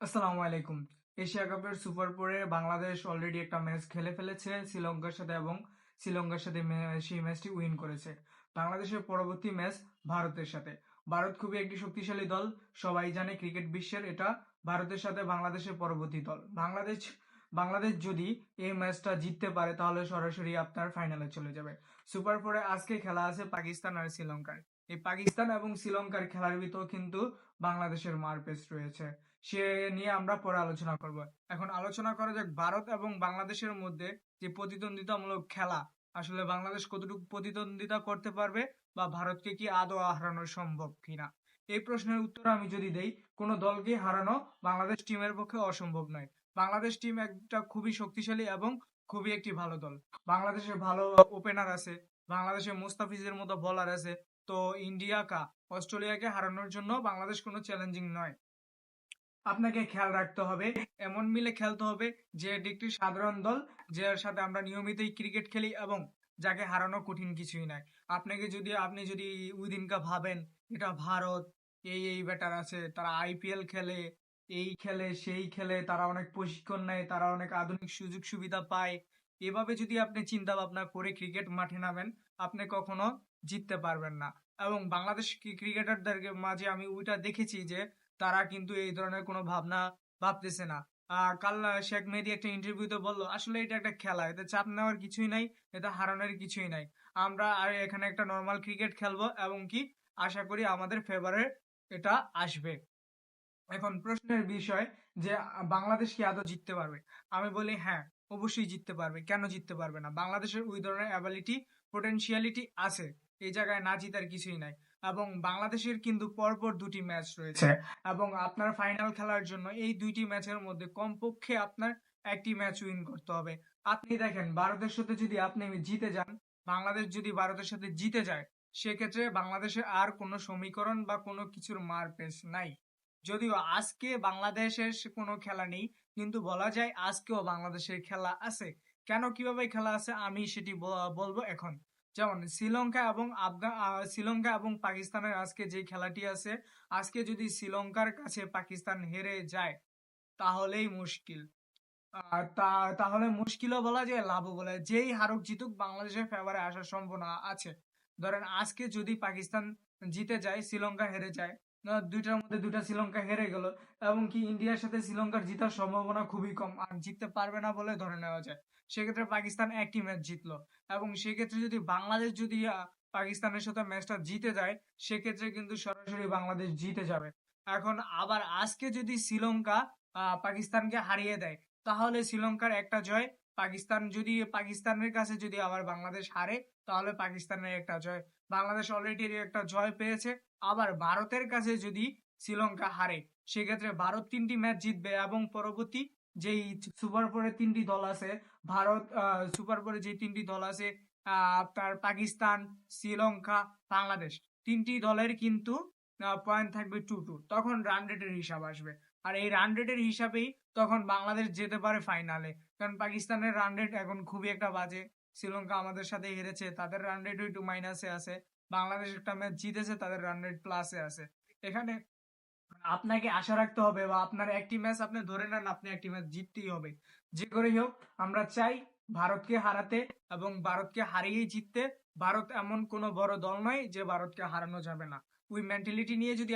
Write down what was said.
আসসালামু আলাইকুম। এশিয়া কাপের সুপার ফোরে বাংলাদেশ অলরেডি একটা ম্যাচ খেলে ফেলেছে। শ্রীলঙ্কার সাথে এবং শ্রীলঙ্কার সাথে সেই ম্যাচটি উইন করেছে। বাংলাদেশের পরবর্তী ম্যাচ ভারতের সাথে। ভারত খুবই একটি শক্তিশালী দল। সবাই জানে ক্রিকেট বিশ্বের এটা ভারতের সাথে বাংলাদেশের পরবর্তী দল। বাংলাদেশ বাংলাদেশ যদি এই ম্যাচটা জিততে পারে, তাহলে সরাসরি আপনার ফাইনালে চলে যাবে। সুপার ফোরে আজকে খেলা আছে পাকিস্তান আর শ্রীলঙ্কার। এই পাকিস্তান এবং শ্রীলঙ্কার খেলার ভিতর কিন্তু বাংলাদেশের মারপেস রয়েছে। সে নিয়ে আমরা পরে আলোচনা করব। এখন আলোচনা করা যাক ভারত এবং বাংলাদেশের মধ্যে যে প্রতিদ্বন্দ্বিতামূলক খেলা, আসলে বাংলাদেশ কতটুকু প্রতিদ্বন্দ্বিতা করতে পারবে বা ভারতকে কি আদৌ হারানো সম্ভব কিনা? এই প্রশ্নের উত্তর আমি যদি দেই, কোনো দলকে হারানো বাংলাদেশ টিমের পক্ষে অসম্ভব নয়। বাংলাদেশ টিম একটা খুবই শক্তিশালী এবং খুবই একটি ভালো দল। বাংলাদেশের ভালো ওপেনার আছে, বাংলাদেশের মুস্তাফিজের মতো বলার আছে তো ইন্ডিয়া কা অস্ট্রেলিয়াকে হারানোর জন্য বাংলাদেশ কোনো চ্যালেঞ্জিং নয়। আপনাকে খেয়াল রাখতে হবে, এমন মিলে খেলতে হবে যে একটি সাধারণ দল, যার সাথে আমরা নিয়মিতই ক্রিকেট খেলি এবং যাকে হারানো কঠিন কিছুই নাই আপনাকে যদি, আপনি যদি ওই দিনকা ভাবেন, এটা ভারত, এই এই ব্যাটার আছে, তারা আইপিএল খেলে, এই খেলে, সেই খেলে, তারা অনেক প্রশিক্ষণ নেয়, তারা অনেক আধুনিক সুযোগ সুবিধা পায় এভাবে যদি আপনি চিন্তা ভাবনা করে ক্রিকেট মাঠে নামেন, আপনি কখনো জিততে পারবেন না। এবং বাংলাদেশ ক্রিকেটারদের মাঝে আমি ওইটা দেখেছি যে, তারা কিন্তু এই ধরনের কোনো ভাবনা ভাবতেছে না। কাল শেখ মেহেদী একটা ইন্টারভিউতে বলল, আসলে এটা একটা খেলা, এতে চাপ নেওয়ার কিছুই নাই এটা হারানোর কিছুই নাই। আমরা আর এখানে একটা নর্মাল ক্রিকেট খেলব এবং কি, আশা করি আমাদের ফেভারে এটা আসবে। এখন প্রশ্নের বিষয় যে, বাংলাদেশ কি আদৌ জিততে পারবে? আমি বলি হ্যাঁ অবশ্যই জিততে পারবে। কেন জিততে পারবে না? বাংলাদেশের ওই ধরনের অ্যাবিলিটি পোটেনশিয়ালিটি আছে। এই জায়গায় না জিতার কিছুই নাই। এবং বাংলাদেশের কিন্তু পরপর দুটি ম্যাচ রয়েছে। এবং আপনার ফাইনাল খেলার জন্য এই দুইটি ম্যাচের মধ্যে কমপক্ষে আপনার একটি ম্যাচ উইন করতে হবে। আপনি দেখেন ভারতের সাথে যদি আপনি জিতে যান বাংলাদেশ যদি ভারতের সাথে জিতে যায় সেক্ষেত্রে বাংলাদেশে আর কোনো সমীকরণ বা কোনো কিছুর মারপেস নাই। যদিও আজকে বাংলাদেশের কোনো খেলা নেই কিন্তু বলা যায় আজকেও বাংলাদেশের খেলা আছে। কেন, কীভাবে খেলা আছে আমি সেটি বলব এখন। যেমন, শ্রীলঙ্কা এবং আফগান শ্রীলঙ্কা এবং পাকিস্তানের আজকে যে খেলাটি আছে, আজকে যদি শ্রীলঙ্কার কাছে পাকিস্তান হেরে যায়, তাহলেই মুশকিল। তাহলে মুশকিলও বলা যায়, লাভও বলা যেই হারুক জিতুক, বাংলাদেশের ফেভারে আসার সম্ভাবনা আছে। ধরেন, আজকে যদি পাকিস্তান জিতে যায়, শ্রীলঙ্কা হেরে যায় দুইটার মধ্যে দুইটা শ্রীলঙ্কা হেরে গেল এবং কি ইন্ডিয়ার সাথে শ্রীলঙ্কার জিতার সম্ভাবনা খুবই কম। আর জিততে পারবে না বলে ধরে নেওয়া যায়। সেক্ষেত্রে পাকিস্তান একটি ম্যাচ জিতলো এবং সেক্ষেত্রে যদি বাংলাদেশ যদি পাকিস্তানের সাথে ম্যাচটা জিতে যায়, সেক্ষেত্রে কিন্তু সরাসরি বাংলাদেশ জিতে যাবে। এখন আবার আজকে যদি শ্রীলঙ্কা পাকিস্তানকে হারিয়ে দেয়, তাহলে শ্রীলঙ্কার একটা জয় পাকিস্তান যদি, পাকিস্তানের কাছে যদি আবার বাংলাদেশ হারে, তাহলে পাকিস্তানের একটা জয়। বাংলাদেশ অলরেডি একটা জয় পেয়েছে। আবার ভারতের কাছে যদি শ্রীলঙ্কা হারে, সেক্ষেত্রে ভারত তিনটি ম্যাচ জিতবে এবং পরবর্তী যেই সুপার ফোরে তিনটি দল আছে, ভারত সুপার ফোরে যে তিনটি দল আছে আপনার পাকিস্তান, শ্রীলঙ্কা, বাংলাদেশ, তিনটি দলের কিন্তু পয়েন্ট থাকবে টু টু তখন রান রেটের হিসাব আসবে। আর এই রান রেটের হিসাবেই তখন বাংলাদেশ যেতে পারে ফাইনালে কারণ পাকিস্তানের রান রেট এখন খুবই একটা বাজে। শ্রীলঙ্কা আমাদের সাথে হেরেছে, তাদের রান রেট একটু মাইনাসে আছে। বাংলাদেশ একটা ম্যাচ জিতেছে, তাদের রান রেট প্লাসে আছে। এখানে আপনাকে আশা রাখতে হবে বা আপনার একটি ম্যাচ আপনি ধরে নেন, আপনি একটি ম্যাচ জিততেই হবে। যে করেই হোক, আমরা চাই ভারতকে হারাতে এবং ভারতকে হারিয়েই জিততে। ভারত এমন কোনো বড় দল নয় যে ভারতকে হারানো যাবে না। ওই মেন্টালিটি নিয়ে যদি